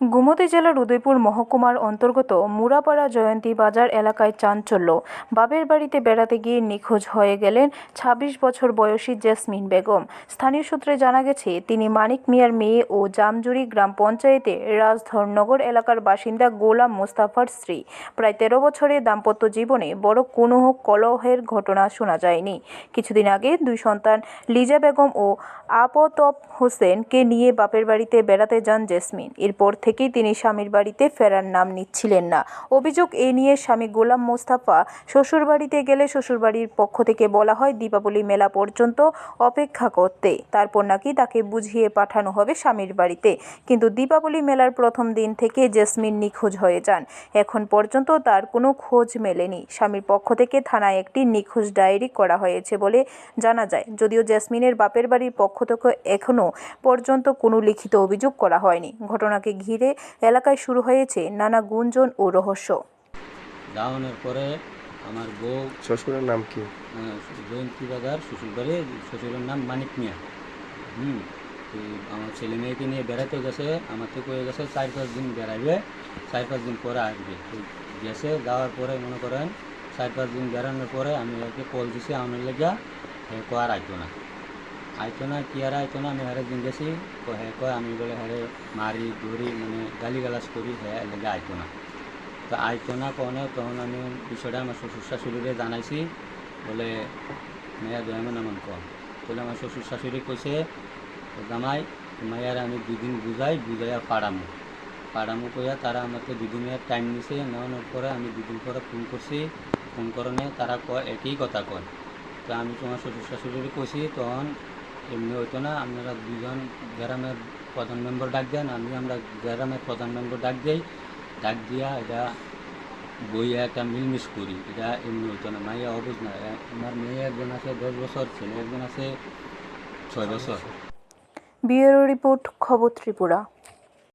গোমতী জেলার উদয়পুর মহকুমার অন্তর্গত মুরাপাড়া জয়ন্তী বাজার এলাকায় চাঞ্চল্য। বাবের বাড়িতে বেড়াতে গিয়ে নিখোঁজ হয়ে গেলেন ২৬ বছর বয়সী জেসমিন বেগম। স্থানীয় সূত্রে জানা গেছে, তিনি মানিক মিয়ার মেয়ে ও জামজুরি গ্রাম পঞ্চায়েতে রাজধরনগর এলাকার বাসিন্দা গোলাম মোস্তাফার স্ত্রী। প্রায় তেরো বছরের দাম্পত্য জীবনে বড় কোনো কলহের ঘটনা শোনা যায়নি। কিছুদিন আগে দুই সন্তান লিজা বেগম ও আপতপ হোসেনকে নিয়ে বাপের বাড়িতে বেড়াতে যান জেসমিন। এরপর থেকেই তিনি স্বামীর বাড়িতে ফেরার নাম নিচ্ছিলেন না। অভিযোগ এ নিয়ে স্বামী গোলাম মোস্তাফা শ্বশুরবাড়িতে গেলে শ্বশুরবাড়ির পক্ষ থেকে বলা হয়, দীপাবলি মেলা পর্যন্ত অপেক্ষা করতে। তারপর নাকি তাকে বুঝিয়ে পাঠানো হবে স্বামীর বাড়িতে। কিন্তু দীপাবলি মেলার প্রথম দিন থেকে জেসমিন নিখোঁজ হয়ে যান। এখন পর্যন্ত তার কোনো খোঁজ মেলেনি। স্বামীর পক্ষ থেকে থানায় একটি নিখোঁজ ডায়েরি করা হয়েছে বলে জানা যায়। যদিও জেসমিনের বাপের বাড়ির পক্ষ থেকে এখনও পর্যন্ত কোনো লিখিত অভিযোগ করা হয়নি। ঘটনাকে ঘিরে এলাকায় শুরু হয়েছে নানা গুঞ্জন ও রহস্য। দাওয়ানোর পরে আমার বউ শ্বশুরের নাম কি? জয়ন্তী বাজার শ্বশুরবাড়ি শ্বশুরের নাম মানিক মিয়া। হুম আমার ছেলে মেয়েকে নিয়ে বেড়াতে গেছে আমার তো কয়ে গেছে চার পাঁচ দিন বেড়াবে চার পাঁচ দিন পরে আসবে। তো গেছে যাওয়ার পরে মনে করেন চার পাঁচ দিন বেড়ানোর পরে আমি ওকে কল দিছি আমার লেগা আর আইতো না। আইতো না কি আর আইতো না আমি হারে দিন গেছি তো হে, কয়, আমি বলে হারে মারি ধরি মানে গালি গালাজ করি হ্যাঁ লেগে আইতো তো আইতো না কনে তখন আমি বিষয়টা আমার শ্বশুর শাশুড়িরে জানাইছি। বলে মেয়া দয়ামন এমন কম বলে আমার শ্বশুর শাশুড়ি কইছে "তো জামাই মাইয়ার আমি দুদিন বুঝাই বুঝাইয়া পাড়ামো পাড়ামো কইয়া তারা আমাকে দুদিনের টাইম নিছে। নেওয়ানোর পরে আমি দুদিন পরে ফোন করছি ফোন করনে তারা কয়, একই কথা কয়। তো আমি তোমার শ্বশুর শাশুড়ি কইছি তখন এমনি হতো না, আপনারা দুজন গ্রামের প্রধান মেম্বার ডাক দেন আমি আমরা গ্রামের প্রধান মেম্বার ডাক দিই। ডাক দিয়া এটা বই একটা মিলমিশ করি, এটা এমনি হতো না, মাইয়া অবুঝ না। আমার মেয়ে একজন আছে, দশ বছর, ছেলে একজন আছে, ছয় বছর। বিয়ের রিপোর্ট খবর ত্রিপুরা।